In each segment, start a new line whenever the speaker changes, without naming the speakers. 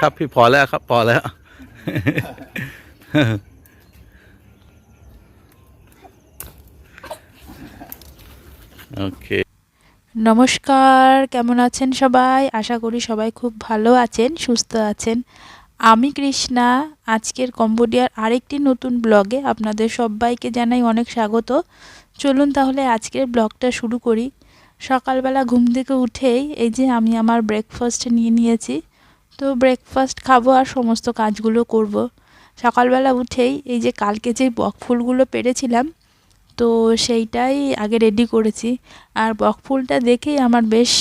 ครับ พี่พอแล้วครับ พอแล้ว โอเค
নমস্কার কেমন আছেন সবাই আশা করি সবাই খুব ভালো আছেন সুস্থ আছেন আমি কৃষ্ণা আজকের কম্বোডিয়ার আরেকটি নতুন ব্লগে আপনাদের সবাইকে জানাই অনেক স্বাগত চলুন তাহলে আজকের ব্লগটা শুরু করি সকালবেলা ঘুম থেকে উঠেই এই যে আমি আমার ব্রেকফাস্ট নিয়ে নিয়েছি তো ব্রেকফাস্ট খাব আর সমস্ত কাজগুলো করব। সকালবেলা উঠেই এই যে কালকে যে বকফুলগুলো পেরেছিলাম, তো সেইটাই আগে রেডি করেছি। আর বকফুলটা দেখেই আমার বেশ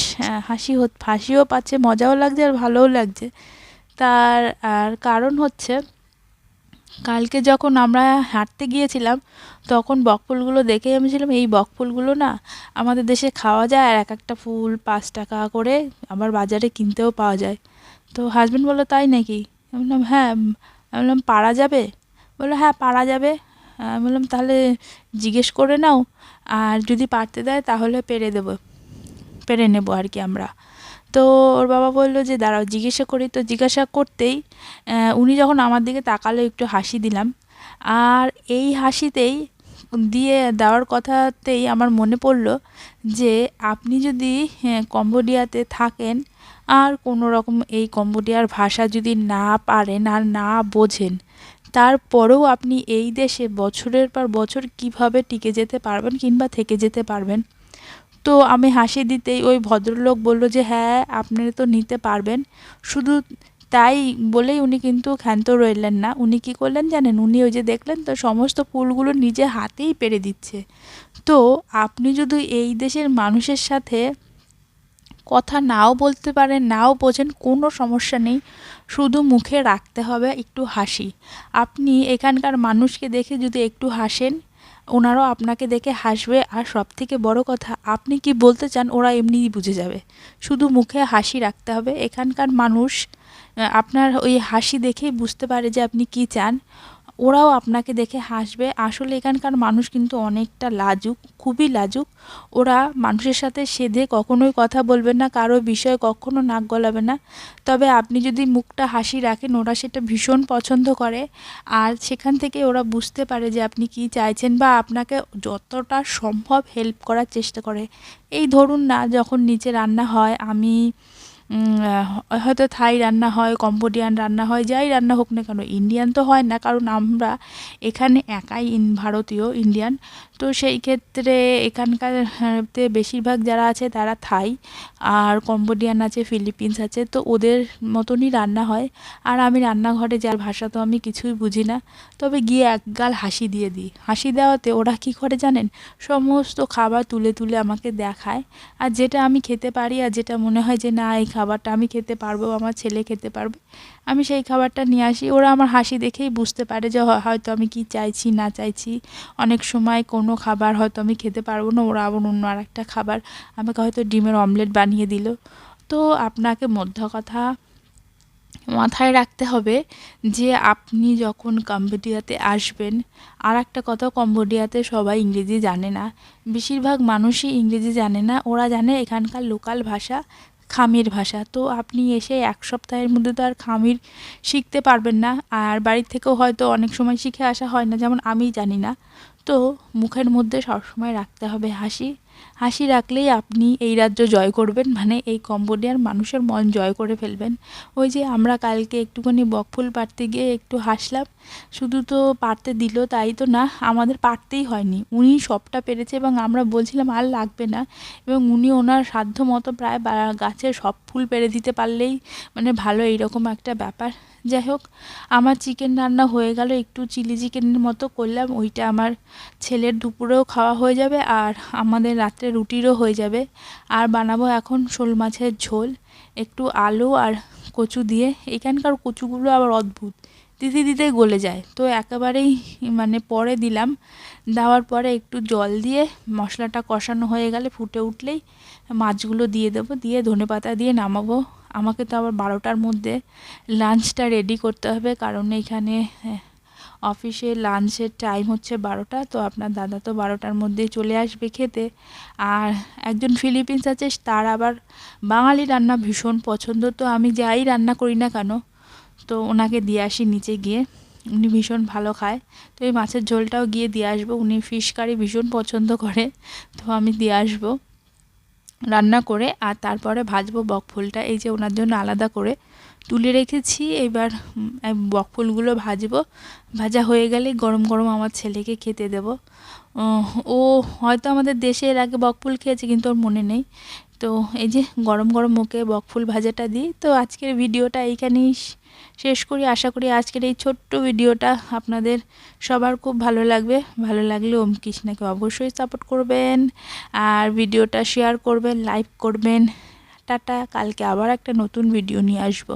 হাসি হাসিও পাচ্ছে, মজাও লাগছে আর ভালোও লাগছে। তার, আর কারণ হচ্ছে, কালকে যখন আমরা হাঁটতে গিয়েছিলাম, তখন বকফুলগুলো দেখেই আমি ছিলাম, এই বকফুলগুলো না আমাদের দেশে খাওয়া যায় আর এক একটা ফুল পাঁচ টাকা করে আবার বাজারে কিনতেও পাওয়া যায়। তো হাজব্যান্ড বলল তাই নাকি? আমি বললাম হ্যাঁ। আমি বললাম পারা যাবে? বলল হ্যাঁ পারা যাবে। আমি বললাম তাহলে জিজ্ঞেস করে নাও। আর যদি পারতে দেয় তাহলে পেরে দেবো পেরে নেব আর কি আমরা। তো ওর বাবা বলল যে দাঁড়াও জিজ্ঞাসা করি। তো জিজ্ঞাসা করতেই উনি যখন আমার দিকে তাকালো একটু হাসি দিলাম। আর এই হাসিতেই দিয়ে দেওয়ার কথাতেই আমার মনে পড়ল যে আপনি যদি হ্যাঁ, কম্বোডিয়াতে থাকেন আর কোনো রকম এই কম্বোডিয়ার ভাষা যদি না পারেন আর না বোঝেন, তারপরেও আপনি এই দেশে বছরের পর বছর কীভাবে টিকে যেতে পারবেন কিংবা থেকে যেতে পারবেন? তো আমি হাসি দিতেই ওই ভদ্রলোক বলল যে হ্যাঁ আপনি তো নিতে পারবেন। শুধু তাই বলেই উনি কিন্তু ক্ষান্ত রইলেন না। উনি কি করলেন জানেন? উনি ওই যে দেখলেন তো, সমস্ত ফুলগুলো নিজে হাতেই পেরে দিচ্ছে। তো আপনি যদি এই দেশের মানুষের সাথে কথা নাও বলতে পারেন নাও বোঝেন, কোনো সমস্যা নেই। শুধু মুখে রাখতে হবে একটু হাসি। আপনি এখানকার মানুষকে দেখে যদি একটু হাসেন, ওনারাও আপনাকে দেখে হাসবে। আর সব থেকে বড় কথা, আপনি কি বলতে চান, ওরা এমনিই বুঝে যাবে। শুধু মুখে হাসি রাখতে হবে। এখানকার মানুষ আপনার ওই হাসি দেখেই বুঝতে পারে যে আপনি কি চান। ওরাও আপনাকে দেখে হাসবে। আসলে এখানকার মানুষ কিন্তু অনেকটা লাজুক, খুবই লাজুক। ওরা মানুষের সাথে সেধে কখনোই কথা বলবে না, কারও বিষয়ে কখনো নাক গলাবে না। তবে আপনি যদি মুখটা হাসি রাখেন, ওরা সেটা ভীষণ পছন্দ করে। আর সেখান থেকে ওরা বুঝতে পারে যে আপনি কি চাইছেন বা আপনাকে যতটা সম্ভব হেল্প করার চেষ্টা করে। এই ধরুন না, যখন নিচে রান্না হয়, আমি হয়তো থাই রান্না হয়, কম্বোডিয়ান রান্না হয়, যাই রান্না হোক না কেন ইন্ডিয়ান তো হয় না, কারণ আমরা এখানে একাই ইন, ভারতীয় ইন্ডিয়ান তো সেই ক্ষেত্রে এখানকার বেশিরভাগ যারা আছে তারা থাই, আর কম্বোডিয়ান আছে, ফিলিপিন্স আছে, তো ওদের মতনই রান্না হয়। আর আমি রান্নাঘরে যার ভাষা তো আমি কিছুই বুঝি না, তবে গিয়ে একগাল হাসি দিয়ে দিই। হাসি দেওয়াতে ওরা কী করে জানেন? সমস্ত খাবার তুলে তুলে আমাকে দেখায়, আর যেটা আমি খেতে পারি আর যেটা মনে হয় যে না এই খাবারটা আমি খেতে পারব, আমার ছেলে খেতে পারবে। আমি সেই খাবারটা নিয়ে আসি। ওরা আমার হাসি দেখেই বুঝতে পারে যে হয়তো আমি কি চাইছি, না চাইছি। অনেক সময় কোনো খাবার হয়তো আমি খেতে পারব না, ওরা আবার অন্য আর একটা খাবার আমাকে হয়তো ডিমের অমলেট বানিয়ে দিল। তো আপনাকে মধ্য কথা মাথায় রাখতে হবে যে আপনি যখন কম্বোডিয়াতে আসবেন আর একটা কথা কম্বোডিয়াতে সবাই ইংরেজি জানে না। বেশিরভাগ মানুষই ইংরেজি জানে না। ওরা জানে এখানকার লোকাল ভাষা খামির ভাষা। তো আপনি এসে এক সপ্তাহের মধ্যে তো আর খামির শিখতে পারবেন না। আর বাড়ির থেকেও হয়তো অনেক সময় শিখে আসা হয় না, যেমন আমি জানি না। তো মুখের মধ্যে সবসময় রাখতে হবে হাসি। হাসি রাখলেই আপনি এই রাজ্য জয় করবেন মানে এই কম্বোডিয়ার মানুষের মন জয় করে ফেলবেন। ওই যে আমরা কালকে একটুখানি বকফুল পাড়তে গিয়ে একটু হাসলাম, শুধু তো পারতে দিল তাই তো না, আমাদের পারতেই হয়নি। উনি সবটা পেরেছে এবং আমরা বলছিলাম আর লাগবে না। এবং উনি ওনার সাধ্য মতো প্রায় গাছের সব ফুল পেরে দিতে পারলেই মানে ভালো এইরকম একটা ব্যাপার। যাই হোক, আমার চিকেন রান্না হয়ে গেল, একটু চিলি চিকেনের মতো করলাম, ওইটা আমার ছেলের দুপুরেও খাওয়া হয়ে যাবে আর আমাদের রাত্রে রুটিরও হয়ে যাবে। আর বানাবো এখন শোল মাছের ঝোল, একটু আলু আর কচু দিয়ে। এখানকার কচুগুলো আবার অদ্ভুত দিতে দিতে গলে যায়। তো একেবারেই মানে পরে দিলাম, দেওয়ার পরে একটু জল দিয়ে মশলাটা কষানো হয়ে গেলে ফুটে উঠলেই মাছগুলো দিয়ে দেবো, দিয়ে ধনেপাতা দিয়ে নামাবো। আমাকে তো আবার বারোটার মধ্যে লাঞ্চটা রেডি করতে হবে, কারণ এখানে অফিসে লাঞ্চের টাইম হচ্ছে বারোটা, তো আপনার দাদা তো বারোটার মধ্যেই চলে আসবে খেতে। আর একজন ফিলিপিন্স আছে, তার আবার বাঙালি রান্না ভীষণ পছন্দ, তো আমি যাই রান্না করি না কেন, তো ওনাকে দিয়ে আসি নিচে গিয়ে, উনি ভীষণ ভালো খায়। তো এই মাছের ঝোলটাও গিয়ে দিয়ে আসব, উনি ফিশ কারি ভীষণ পছন্দ করে, তো আমি দিয়ে আসব। রান্না করে আর তারপরে ভাজবো বক ফুলটা এই যে ওনার জন্য আলাদা করে তুলে রেখেছি। এবার বকফুলগুলো ভাজবো। ভাজা হয়ে গেলে গরম গরম আমার ছেলেকে খেতে দেব। ও হয়তো আমাদের দেশে এর আগে বকফুল খেয়েছে, কিন্তু ওর মনে নেই। তো এই যে গরম গরম মুখে বকফুল ভাজাটা দিই। তো আজকের ভিডিওটা এইখানেই শেষ করি। আশা করি আজকের এই ছোট্ট ভিডিওটা আপনাদের সবার খুব ভালো লাগবে। ভালো লাগলে ওম কৃষ্ণাকে অবশ্যই সাপোর্ট করবেন। আর ভিডিওটা শেয়ার করবেন লাইক করবেন। টাটা, কালকে আবার একটা নতুন ভিডিও নিয়ে আসব।